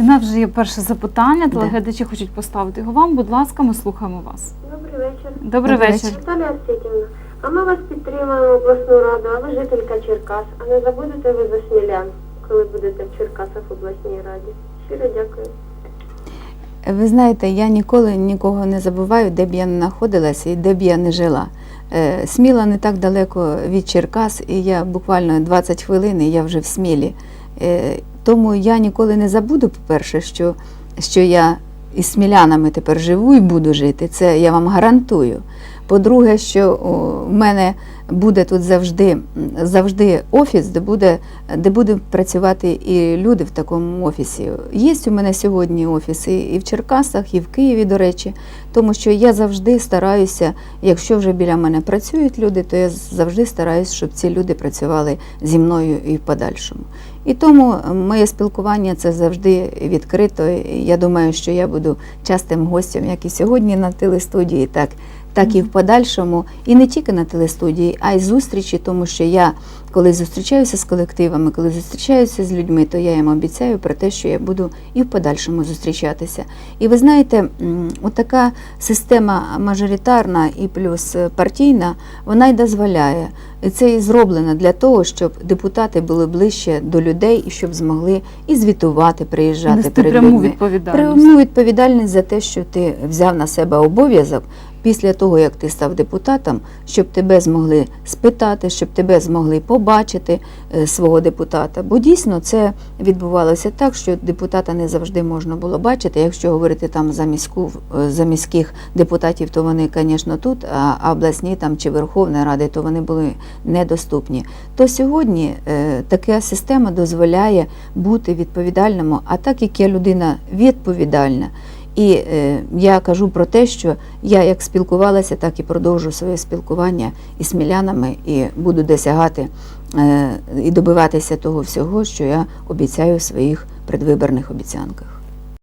У нас вже є перше запитання. Телеглядачі хочуть поставити його вам. Будь ласка, ми слухаємо вас. Добрий вечір. Добрий, Добрий вечір. Наталя Арсетівна, а ми вас підтримуємо обласну раду, а ви жителька Черкас. А не забудете ви за смілян, коли будете в Черкасах в обласній раді. Щиро дякую. Ви знаєте, я ніколи нікого не забуваю, де б я не знаходилася і де б я не жила. Е, Сміла не так далеко від Черкас, і я буквально 20 хвилин і я вже в Смілі. Тому я ніколи не забуду, по-перше, що, що я із смілянами тепер живу і буду жити. Це я вам гарантую. По-друге, що в мене буде тут завжди, завжди офіс, де буде, де будуть працювати і люди в такому офісі. Є у мене сьогодні офіси і в Черкасах, і в Києві, до речі, тому що я завжди стараюся, якщо вже біля мене працюють люди, то я завжди стараюся, щоб ці люди працювали зі мною і в подальшому. І тому моє спілкування це завжди відкрито. Я думаю, що я буду частим гостем, як і сьогодні на телестудії, так, так і в подальшому. І не тільки на телестудії, а й зустрічі, тому що я, коли зустрічаюся з колективами, коли зустрічаюся з людьми, то я їм обіцяю про те, що я буду і в подальшому зустрічатися. І ви знаєте, отака система мажоритарна і плюс партійна, вона й дозволяє. Це і зроблено для того, щоб депутати були ближче до людей і щоб змогли і звітувати, приїжджати Нести перед пряму людьми. відповідальність. Пряму відповідальність за те, що ти взяв на себе обов'язок після того, як ти став депутатом, щоб тебе змогли спитати, щоб тебе змогли побачити е, свого депутата. Бо дійсно це відбувалося так, що депутата не завжди можна було бачити. Якщо говорити там за міську е, за міських депутатів, то вони, звісно, тут, а а обласні там чи Верховної Ради, то вони були недоступні. То сьогодні е, така система дозволяє бути відповідальному, а так як я людина відповідальна. І е, я кажу про те, що я як спілкувалася, так і продовжу своє спілкування із смілянами і буду досягати е, і добиватися того всього, що я обіцяю в своїх предвиборних обіцянках.